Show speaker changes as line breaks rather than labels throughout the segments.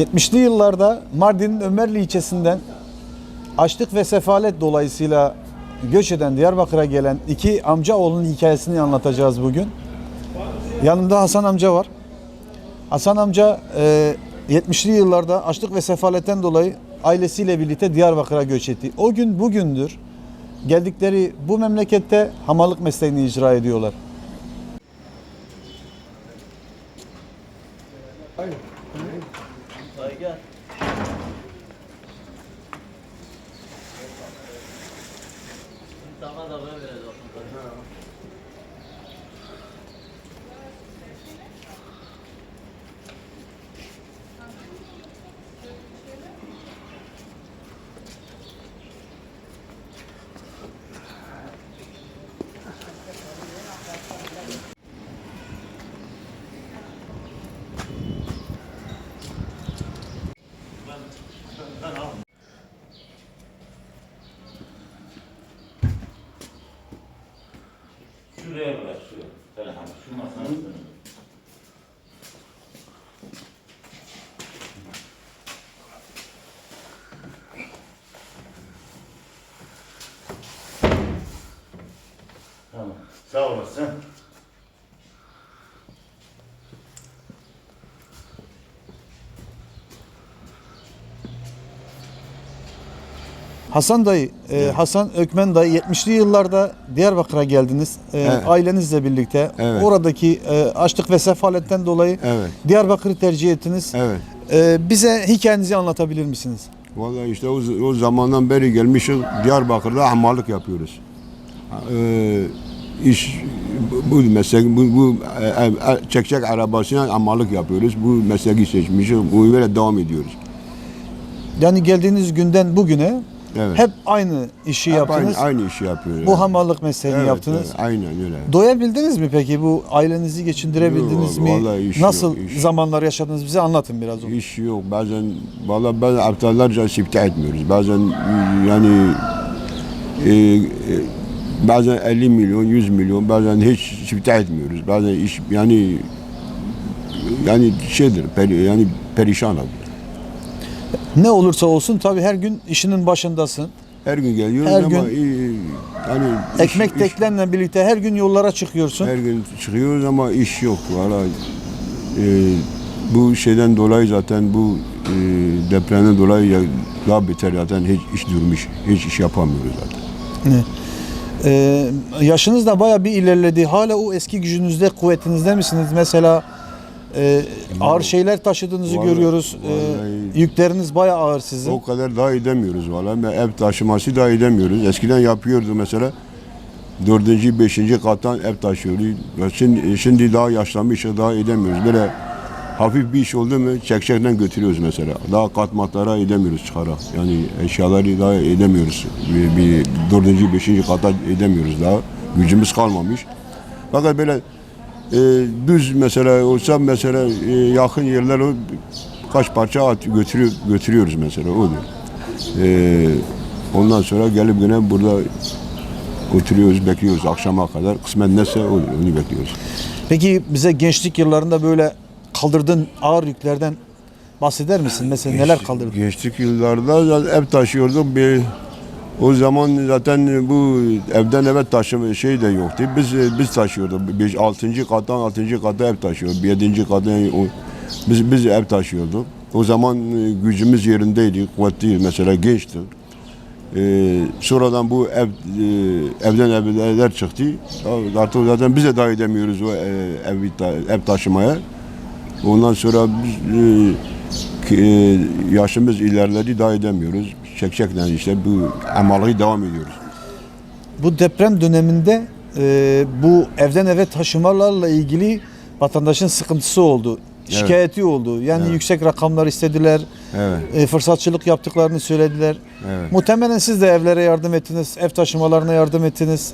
70'li yıllarda Mardin'in Ömerli ilçesinden açlık ve sefalet dolayısıyla göç eden Diyarbakır'a gelen iki amca oğlunun hikayesini anlatacağız bugün. Yanımda Hasan amca var. Hasan amca e, 70'li yıllarda açlık ve sefaletten dolayı ailesiyle birlikte Diyarbakır'a göç etti. O gün bugündür geldikleri bu memlekette hamallık mesleğini icra ediyorlar.
Tamam. Sağ olasın.
Hasan dayı, e, Hasan Ökmen dayı 70'li yıllarda Diyarbakır'a geldiniz. E,
Evet.
Ailenizle birlikte.
Evet.
Oradaki e, açlık ve sefaletten dolayı
Evet.
Diyarbakır'ı tercih ettiniz.
Evet.
E, bize hikayenizi anlatabilir misiniz?
Vallahi işte o, o zamandan beri gelmişiz Diyarbakır'da hamallık yapıyoruz. Ee, iş bu, meslek bu, bu e, e, çekçek arabasıyla hamallık yapıyoruz. Bu mesleği seçmişiz. Bu böyle devam ediyoruz.
Yani geldiğiniz günden bugüne
Evet.
hep aynı işi
Hep
yaptınız.
Aynı, aynı işi yapıyoruz.
Bu hamallık mesleğini
Evet,
yaptınız.
evet, aynen öyle.
Doyabildiniz mi peki bu ailenizi geçindirebildiniz
Yok,
mi?
vallahi iş
Nasıl
yok, iş.
zamanlar yaşadınız bize anlatın biraz onu.
İş yok. Bazen vallahi bazen haftalarca sipte etmiyoruz. Bazen e, yani e, e, bazen 50 milyon, 100 milyon, bazen hiç sipte etmiyoruz. Bazen iş yani yani şeydir, peri, yani perişan abi.
Ne olursa olsun tabii her gün işinin başındasın.
Her gün geliyoruz
Her
ama
gün
yani iş-
Ekmek
iş-
teklenle birlikte her gün yollara çıkıyorsun.
her gün çıkıyoruz ama iş yok. Valla e, bu şeyden dolayı zaten bu e, depremden dolayı ya, daha beter zaten hiç iş durmuş. Hiç iş yapamıyoruz zaten.
Ee, yaşınız da bayağı bir ilerledi. Hala o eski gücünüzde, kuvvetinizde misiniz? Mesela e, ağır şeyler taşıdığınızı
Vallahi-
görüyoruz. Ee,
vallahi-
yükleriniz bayağı ağır sizin.
O kadar daha edemiyoruz valla. Ben Ev taşıması daha edemiyoruz. Eskiden yapıyordu mesela. Dördüncü, beşinci kattan ev taşıyordu. Şimdi, şimdi daha yaşlanmışız, daha edemiyoruz. Böyle hafif bir iş oldu mu çekçekten götürüyoruz mesela. Daha katmatlara edemiyoruz çıkara. Yani eşyaları daha edemiyoruz. Bir, bir dördüncü, beşinci kata edemiyoruz daha. Gücümüz kalmamış. Fakat böyle e, düz mesela olsa mesela e, yakın yerler o kaç parça at götürüyor, götürüyoruz mesela odur. E, ondan sonra gelip yine burada oturuyoruz, bekliyoruz akşama kadar. Kısmet neyse olur, onu bekliyoruz.
Peki bize gençlik yıllarında böyle kaldırdığın ağır yüklerden bahseder misin? Mesela neler kaldırdın?
Geçtik yıllarda zaten ev taşıyorduk. Bir, o zaman zaten bu evden eve taşıma şey de yoktu. Biz biz taşıyorduk. Beş, altıncı kattan altıncı kata ev taşıyorduk. Yedinci kattan o, biz biz ev taşıyorduk. O zaman e, gücümüz yerindeydi, kuvvetliyiz mesela gençtik. Ee, sonradan bu ev e, evden evler çıktı. Artık zaten biz de edemiyoruz o e, ev, ev taşımaya. Ondan sonra biz e, e, yaşımız ilerledi daha edemiyoruz. Çekçekle işte bu emalığı devam ediyoruz.
Bu deprem döneminde e, bu evden eve taşımalarla ilgili vatandaşın sıkıntısı oldu. Şikayeti oldu. Yani
Evet.
yüksek rakamlar istediler.
Evet.
e, fırsatçılık yaptıklarını söylediler.
Evet.
Muhtemelen siz de evlere yardım ettiniz, ev taşımalarına yardım ettiniz.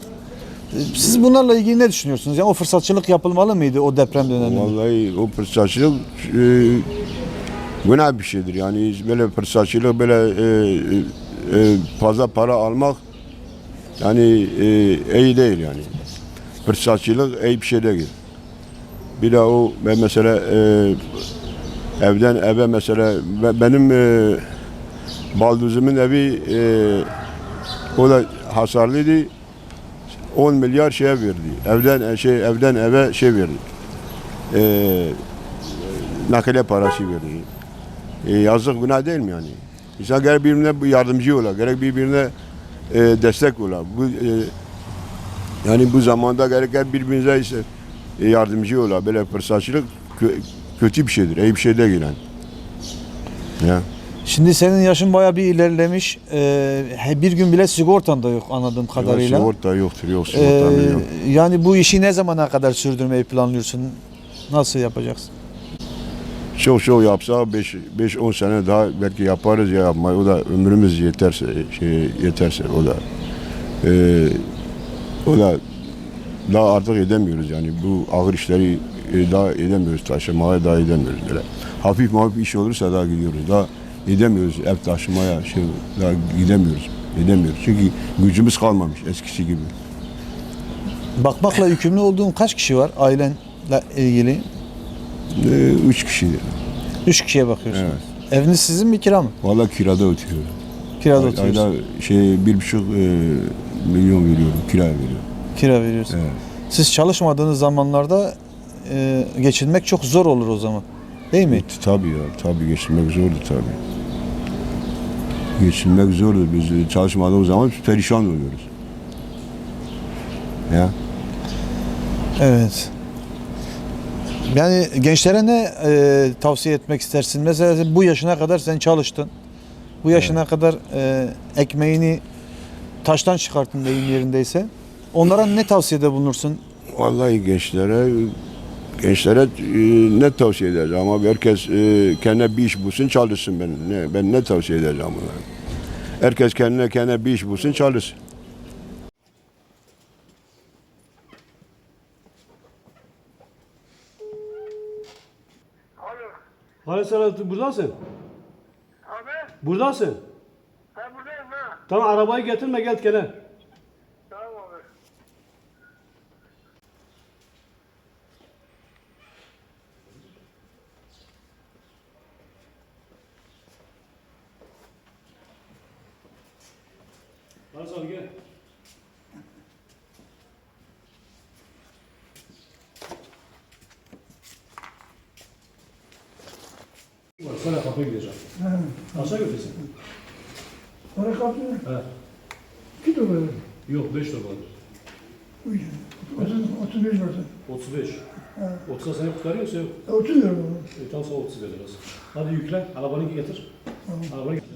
E, Siz bunlarla ilgili ne düşünüyorsunuz? Yani o fırsatçılık yapılmalı mıydı o deprem döneminde?
Vallahi o fırsatçılık e, günah bir şeydir. Yani böyle fırsatçılık böyle e, e, fazla para almak yani e, iyi değil yani. Fırsatçılık iyi bir şey değil. Bir de o ben mesela e, evden eve mesela be- benim e, balduzumun evi e, o da hasarlıydı. 10 milyar şeye verdi. Evden e, şey evden eve şey verdi. E, nakile parası verdi. E, yazık günah değil mi yani? İnsan gerek birbirine yardımcı ola, gerek birbirine e, destek ola. Bu e, yani bu zamanda gerek hep birbirinize işte, e, yardımcı ola. Böyle fırsatçılık kö- kötü bir şeydir. iyi bir şey değil yani. Ya.
Şimdi senin yaşın bayağı bir ilerlemiş. Ee, bir gün bile sigortan da yok anladığım kadarıyla.
Sigorta yoktur, yok
Ee,
sigorta yok.
yani bu işi ne zamana kadar sürdürmeyi planlıyorsun? Nasıl yapacaksın?
Çok çok yapsa 5-10 sene daha belki yaparız ya yapmayı. O da ömrümüz yeterse şey yeterse o da e, o da daha artık edemiyoruz yani bu ağır işleri e, daha edemiyoruz taşımaya daha edemiyoruz böyle. Hafif hafif iş olursa daha gidiyoruz. Daha edemiyoruz ev taşımaya şey daha gidemiyoruz. Edemiyoruz. Çünkü gücümüz kalmamış eskisi gibi.
Bakmakla yükümlü olduğun kaç kişi var ailenle ilgili?
E, üç kişidir.
Üç kişiye bakıyorsun.
Evet.
Eviniz sizin mi kira mı?
Vallahi kirada oturuyor.
Kirada
Ay-
oturuyorsun.
Ayda şey bir buçuk e, milyon veriyorum, kira veriyorum.
Kira veriyorsun.
Evet.
Siz çalışmadığınız zamanlarda e, geçinmek çok zor olur o zaman. Değil mi?
Tabii ya, tabii geçinmek zordu tabii. Geçinmek zordu. Biz çalışmadığımız zaman perişan oluyoruz. Ya.
Evet. Yani gençlere ne e, tavsiye etmek istersin? Mesela bu yaşına kadar sen çalıştın. Bu yaşına kadar e, ekmeğini taştan çıkarttın deyim yerindeyse. Onlara ne tavsiyede bulunursun?
Vallahi gençlere gençlere e, ne tavsiye edeceğim ama herkes e, kendine bir iş bulsun çalışsın ben. Ne, ben ne tavsiye edeceğim onlara? Herkes kendine kendine bir iş bulsun çalışsın.
Alo.
Hani sen buradasın?
Abi
Buradasın.
ben buradayım ha.
Tamam arabayı getirme gel gene. Sen gel. Sana kapıya gideceğim. Aşağı götürsün.
Para kaptı.
He.
İki dolar.
Yok 5 dolar.
Üç. Otuz, otuz beş varsa.
35. 30'a sen kurtarıyorsa yok.
E, Otuz lira.
E, tam sana 30 veririz. Hadi yükle. Arabanı getir. Arabanı getir.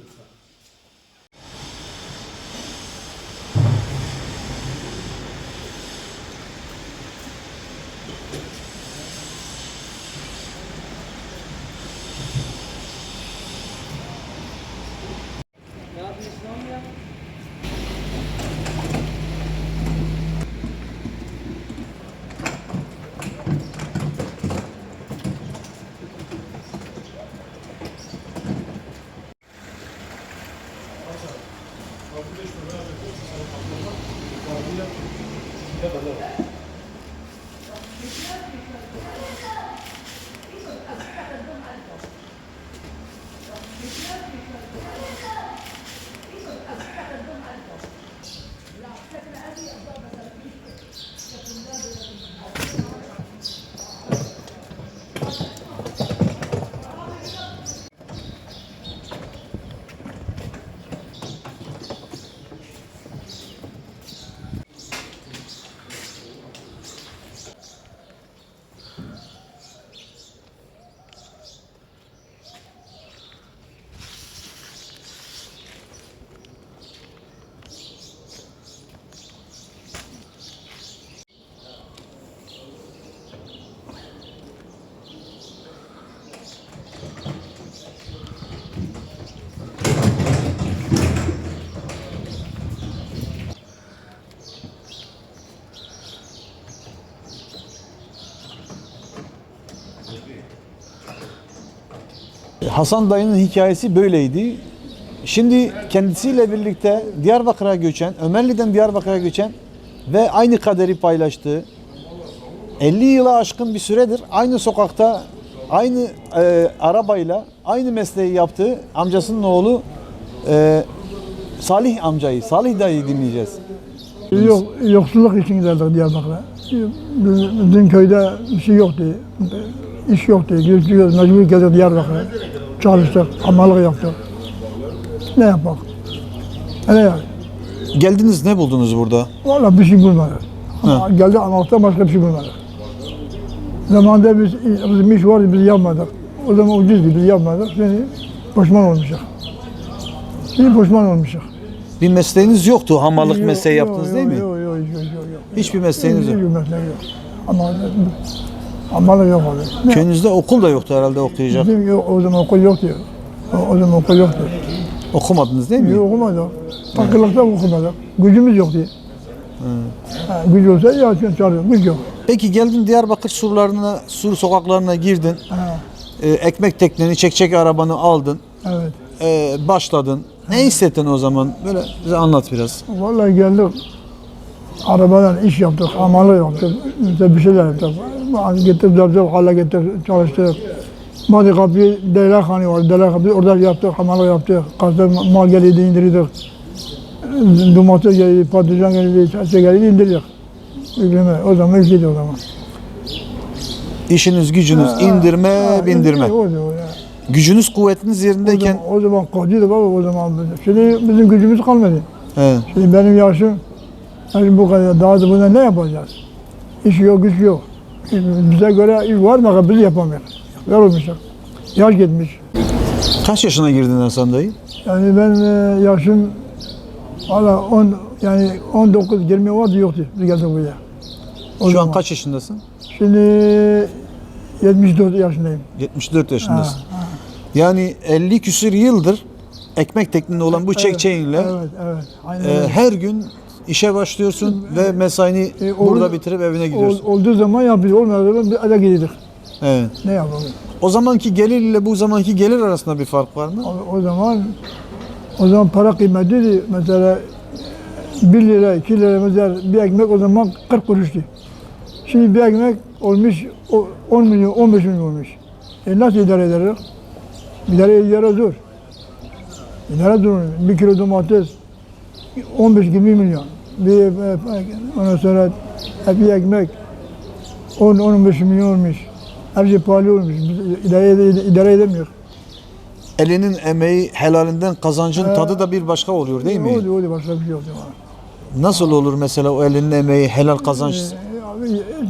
Hasan dayının hikayesi böyleydi. Şimdi kendisiyle birlikte Diyarbakır'a göçen, Ömerli'den Diyarbakır'a göçen ve aynı kaderi paylaştığı 50 yıla aşkın bir süredir aynı sokakta aynı e, arabayla aynı mesleği yaptığı amcasının oğlu e, Salih amcayı, Salih dayıyı dinleyeceğiz.
Yok, yoksulluk için giderdik Diyarbakır'a. Biz- Bizim köyde bir şey yoktu. İş yoktu. Gidiyoruz, mecbur geldik Diyarbakır'a. Çalıştık, amalık yaptık. Ne yapak? Öyle yani.
Geldiniz ne buldunuz burada?
Vallahi bir şey bulmadık. Ama geldi anlatıda başka bir şey bulmadık. Zamanında biz, bizim iş vardı, biz yapmadık. O zaman ucuzdu, biz yapmadık. Şimdi pişman olmuşuz. Şimdi pişman olmuşuz.
Bir mesleğiniz yoktu, hamallık mesleği yaptınız değil mi?
Yok, yok, yok, yok. yok.
Hiçbir mesleğiniz yok.
Hiçbir mesleği yok. Ama amalı yok. Ne?
Köyünüzde okul da yoktu herhalde okuyacak.
Bizim yok, o zaman okul yoktu. O, o zaman okul yoktu.
Okumadınız değil mi?
Yok okumadık. Fakirlikten okumadık. Gücümüz yoktu. Ha, güç olsa ya çalışıyoruz. Güç yok.
Peki geldin Diyarbakır surlarına, sur sokaklarına girdin.
Ha,
E, ekmek tekneni, çekçek arabanı aldın.
evet.
e, başladın. Ne hissettin o zaman? Böyle bize anlat biraz.
Vallahi geldik. Arabadan iş yaptık, amalı yaptık. İşte bir şeyler yaptık. Gittik, zor hala gittik, çalıştık. Madi kapıyı, Deyler Hanı var, Deyler kapıyı orada yaptık, amalı yaptık. Kazda mal geliydi, indirdik. Domates geliydi, patlıcan geliydi, şey geliydi, indirdik. Bilmem, o zaman işiydi o zaman.
İşiniz, gücünüz, indirme,
Ha,
bindirme.
O zaman ya.
Gücünüz, kuvvetiniz
O
yerindeyken
zaman, o zaman baba o zaman. Şimdi bizim gücümüz kalmadı.
he,
Şimdi benim yaşım yani bu kadar daha da buna ne yapacağız? İş yok, güç yok. Bize göre var mı biz yapamıyoruz. Yorulmuşuz. Yaş gitmiş.
kaç yaşına girdin Hasan dayı?
Yani ben e, yaşım valla 10 yani 19 20 vardı yoktu biz geldik buraya. O
Şu
zaman.
an kaç yaşındasın?
Şimdi 74 yaşındayım.
74 yaşındasın.
Ha, ha.
Yani 50 küsür yıldır ekmek tekninde olan bu çekçeğinle
Evet, evet. Aynen
e, her gün işe başlıyorsun ve mesaini
E, o-
burada bitirip evine
Ol,
gidiyorsun.
olduğu zaman yapıyoruz, olmadığı zaman bir eve gidiyoruz.
Evet.
Ne yapalım?
O zamanki gelir ile bu zamanki gelir arasında bir fark var mı?
O, o zaman o zaman para kıymetliydi. Mesela 1 lira, 2 lira mesela bir ekmek o zaman 40 kuruştu. Şimdi bir ekmek olmuş o- 10 milyon, 15 milyon olmuş. E nasıl idare ederiz? İdare idare zor. İdare zor. Bir kilo domates 15-20 milyon. Bir, e, ondan sonra bir ekmek 10-15 milyon olmuş. Her şey pahalı olmuş. İdare, idare edemiyoruz.
Elinin emeği, helalinden kazancın
Ee,
tadı da bir başka oluyor değil mi?
Oldu, oldu. Başka bir şey yok.
Nasıl olur mesela o elinin emeği, helal kazanç?
Ee,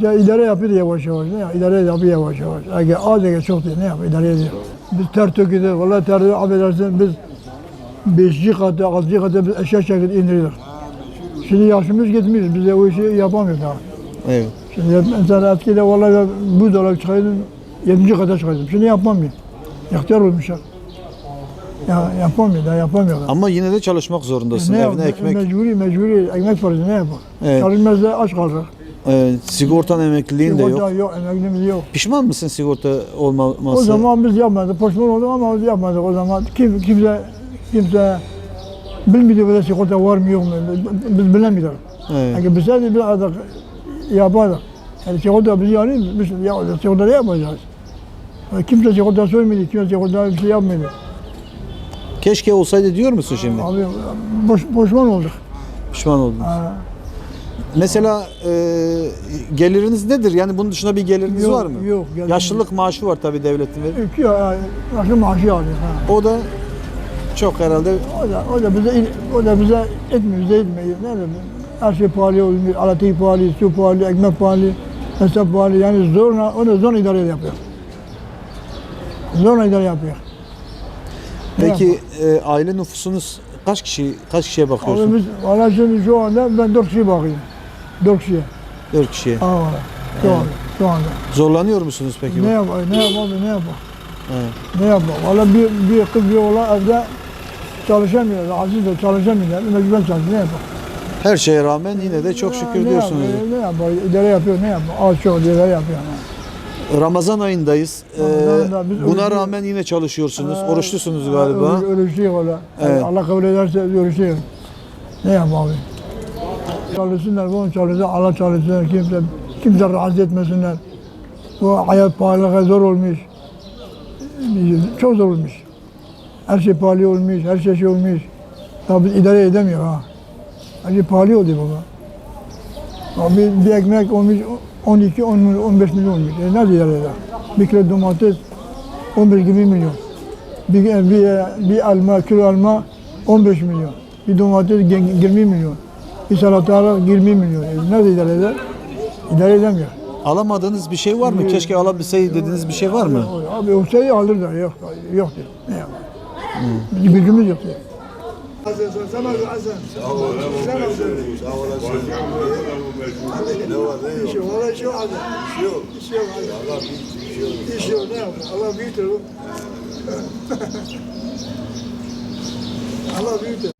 Ya idare yapıyor yavaş yavaş. Ne ya? İdare yapıyor yavaş yavaş. Az eğer çok değil. Ne yap? İdare ediyor. Biz ter töküdük. Vallahi ter affedersin biz beşinci katı, altıncı katı biz eşya çekip indirdik. Şimdi yaşımız gitmiş. Biz de o işi yapamıyoruz daha.
Evet.
Şimdi mesela eskide vallahi bu dolar çıkaydım. Yedinci kata çıkaydım. Şimdi yapamıyorum. İhtiyar olmuşlar. Ya yapamıyor, daha yapamıyor.
Ama yine de çalışmak zorundasın.
Ne
Evine ekmek,
Mecburi, mecburi ekmek parası ne yapar?
Evet.
Çalışmazsa aç kalır.
e, sigortan emekliliğin de
Sigorta
yok.
yok, emeklimiz yok.
Pişman mısın sigorta olmaması?
O zaman biz yapmadık, pişman olduk ama biz yapmadık o zaman. Kim, kimse, kimse bilmiyordu böyle sigorta var mı yok mu, biz bilemiyoruz.
Evet.
Yani biz de bir adak yapardık. Yani sigorta biz yani biz ya, sigorta ne yapacağız? Yani Kimse sigorta sormuyordu, kimse sigorta bir şey yapmıyordu.
Keşke olsaydı diyor musun şimdi?
Abi boş, pişman olduk.
Pişman oldun.
Ha,
Mesela e, geliriniz nedir? Yani bunun dışında bir geliriniz
Yok,
var mı?
yok, gelirimiz-
Yaşlılık maaşı var tabii devletin veriyor.
iki ay, yaşlı maaşı. Ha.
O da çok herhalde
O da, o da bize, o da bize etmiyor, bize etmiyor. Ne bileyim, her şey pahalı olmuş, alatı pahalı, su pahalı, ekmek pahalı, hesap pahalı. Yani zorla, onu zor idare yapıyor. Zorla idare yapıyor.
Peki e, aile nüfusunuz kaç kişi kaç kişiye
Abi
bakıyorsun?
biz, valla şimdi şu anda ben dört kişi bakıyorum. Dört kişiye.
4 kişiye.
Aa valla. Şu anda. Şu anda.
Zorlanıyor musunuz peki?
Ne yap, ne yap abi, ne yap?
Evet.
Ne yap? Valla bir, bir kız bir oğlan evde çalışamıyor. Aziz de çalışamıyor. Mecbur çalışıyor. Ne yapar?
Her şeye rağmen yine de çok şükür
ne
diyorsunuz.
Yapıyor, ne yapıyor? İdare yapıyor, ne yapıyor? Az çok idare yapıyor.
Ramazan ayındayız. Ee,
Ramazan'da biz
buna
oruçlu-
rağmen yine çalışıyorsunuz.
Ee,
Oruçlusunuz galiba.
Ölüşüyor valla.
Evet.
Allah kabul ederse ölüşüyor. Ne yap abi? Çalışsınlar, bunu çalışsın, Allah çalışsın, kimse, kimse rahatsız etmesinler. Bu hayat pahalılığı zor olmuş. çok zor olmuş. Her şey pahalı olmuş, her şey şey olmuş. Tabi idare edemiyor ha. Her şey pahalı oldu baba. Abi bir ekmek olmuş 12, 10, milyon, 15 milyon olmuş. E nasıl idare eder? Bir kilo domates 15-20 milyon. Bir, bir, bir alma, kilo alma 15 milyon. Bir domates 20 milyon. Bir salatalık 20 milyon. E nasıl idare eder? İdare edemiyor.
Alamadığınız bir şey var mı? Keşke alabilseydi dediğiniz bir şey var mı?
Abi o şeyi alır da yok. Yok. Ne yapalım? Gücümüz yok. Allah büyüktür. Allah büyüktür.